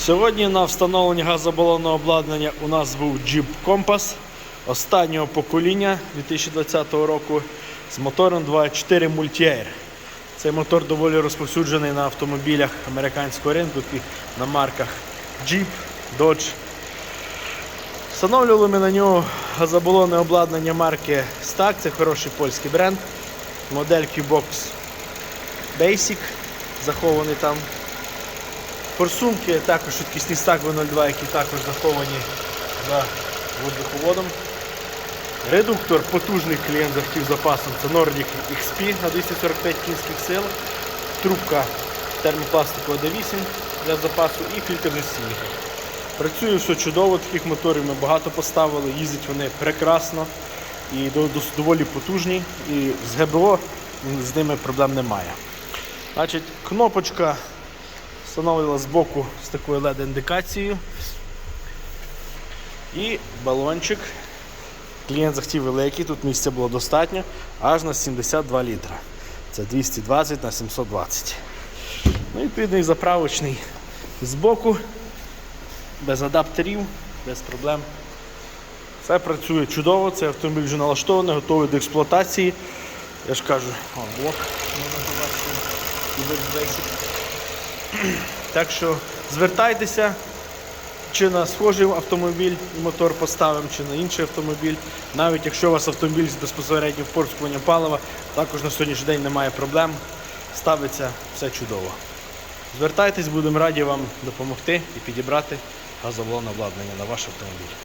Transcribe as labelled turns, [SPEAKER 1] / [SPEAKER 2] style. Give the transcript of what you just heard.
[SPEAKER 1] Сьогодні на встановленні газобалонного обладнання у нас був Jeep Compass останнього покоління 2020 року з мотором 2.4 Multi-Air. Цей мотор доволі розповсюджений на автомобілях американського ринку, таких на марках Jeep, Dodge. Встановлювали ми на нього газобалонне обладнання марки Stack, це хороший польський бренд. Модель Q-Box Basic, захований там Форсунки, також швидкісні стак V02, які також заховані за воздуховодом. Редуктор потужний клієнт захотів запасом. Це Nordic XP на 245 кінських сил. Трубка термопластикова D8 для запасу і фільтр засільника. Працює все чудово, таких моторів ми багато поставили, їздять вони прекрасно і доволі потужні. І з ГБО з ними проблем немає. Значить, кнопочка встановлена з боку з такою LED-індикацією. І балончик. Клієнт захотів великий, тут місця було достатньо, аж на 72 літра. Це 220 на 720. Ну і відповідний заправочний з боку, без адаптерів, без проблем. Все працює чудово, цей автомобіль вже налаштований, готовий до експлуатації. Я ж кажу, о, блок можна побачити. Так що звертайтеся, чи на схожий автомобіль і мотор поставимо, чи на інший автомобіль. Навіть якщо у вас автомобіль з безпосереднім впорскуванням палива, також на сьогоднішній день немає проблем. Ставиться все чудово. Звертайтесь, будемо раді вам допомогти і підібрати газоблонне обладнання на ваш автомобіль.